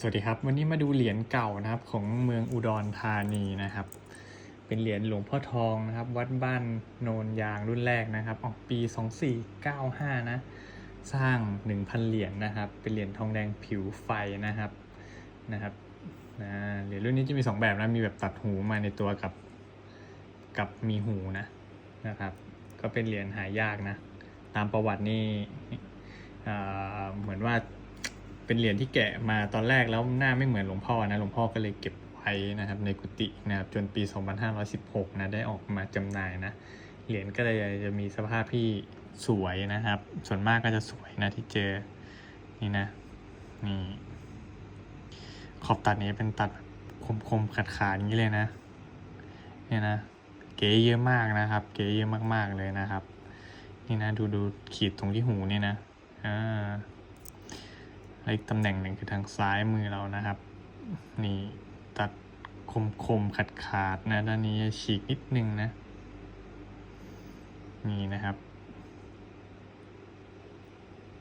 สวัสดีครับ วันนี้มาดูเหรียญเก่านะครับของเมืองอุดรธานีนะครับ เป็นเหรียญหลวงพ่อทองนะครับ วัดบ้านโนนยางรุ่นแรกนะครับ ออกปี 2495 นะ สร้าง 1,000 เหรียญนะครับ เป็นเหรียญทองแดงผิวไฟนะครับนะครับนะเหรียญรุ่นนี้จะมี 2 แบบนะมีแบบตัดหูมาในตัวกับกับมีหูนะนะครับ ก็เป็นเหรียญหายากนะ ตามประวัตินี่เหมือนว่า เป็นเหรียญที่แกะมาตอนแรกแล้วหน้าไม่เหมือนหลวงพ่อนะหลวงพ่อก็เลยเก็บไว้นะครับในกุฏินะครับจนปี 2516 นะได้ออกมาจำหน่ายนะเหรียญก็เลยจะมีสภาพที่สวยนะครับ ส่วนมากก็จะสวยนะที่เจอนี่นะนี่ขอบตัดนี้เป็นตัดคมๆขาดขาดๆอย่างนี้เลยนะเนี่ยนะเก๋เยอะมากนะครับ เก๋เยอะมากๆเลยนะครับ นี่นะดูดูขีดตรงที่หูนี่นะอ่า และอีกตำแหน่งหนึ่งคือทางซ้ายมือเรานะครับ นี่ตัดคมคมขาดขาดนะด้านนี้จะฉีกนิดนึงนะ นี่นะครับ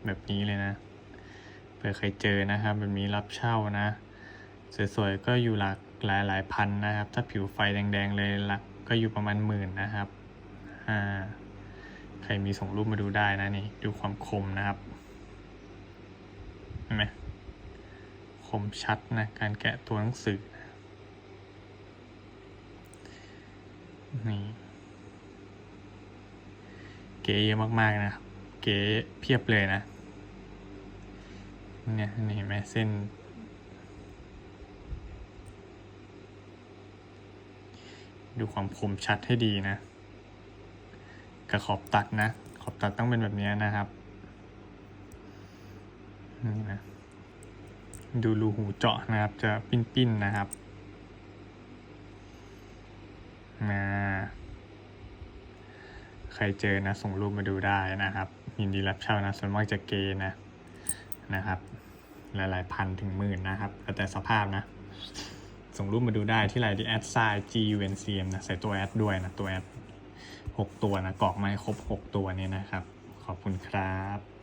แบบนี้เลยนะเผื่อใครเจอนะครับ แบบนี้รับเช่านะ สวยๆก็อยู่หลักหลายหลายพันนะครับ ถ้าผิวไฟแดง ๆ เลยหลักก็อยู่ประมาณหมื่นนะครับอ่าใครมีส่งรูปมาดูได้นะนี่ ดูความคมนะครับ เห็นไหมคมชัดนะ การแกะตัวหนังสือนะนี่เก๋เยอะมาก ๆ นะครับ เก๋เพียบเลยนะ เนี่ยนี่เห็นไหมเส้น ดูความคมชัดให้ดีนะกระขอบตัดนะ ขอบตัดต้องเป็นแบบนี้นะครับ นี่นะดูรูหูเจาะนะครับ จะปิ้นๆนะครับนะใครเจอนะ ส่งรูปมาดูได้นะครับยินดีรับเช่านะส่วนมากจะเกนะนะครับ หลายๆพันถึงหมื่นนะครับแล้วแต่สภาพนะ ส่งรูปมาดูได้ที่ไลน์ที่แอดไซน์ G U N C M นะใส่ตัวแอดด้วยนะ ตัวแอดหกตัวนะกรอกไม้ครบหกตัวนี้นะครับ ขอบคุณครับ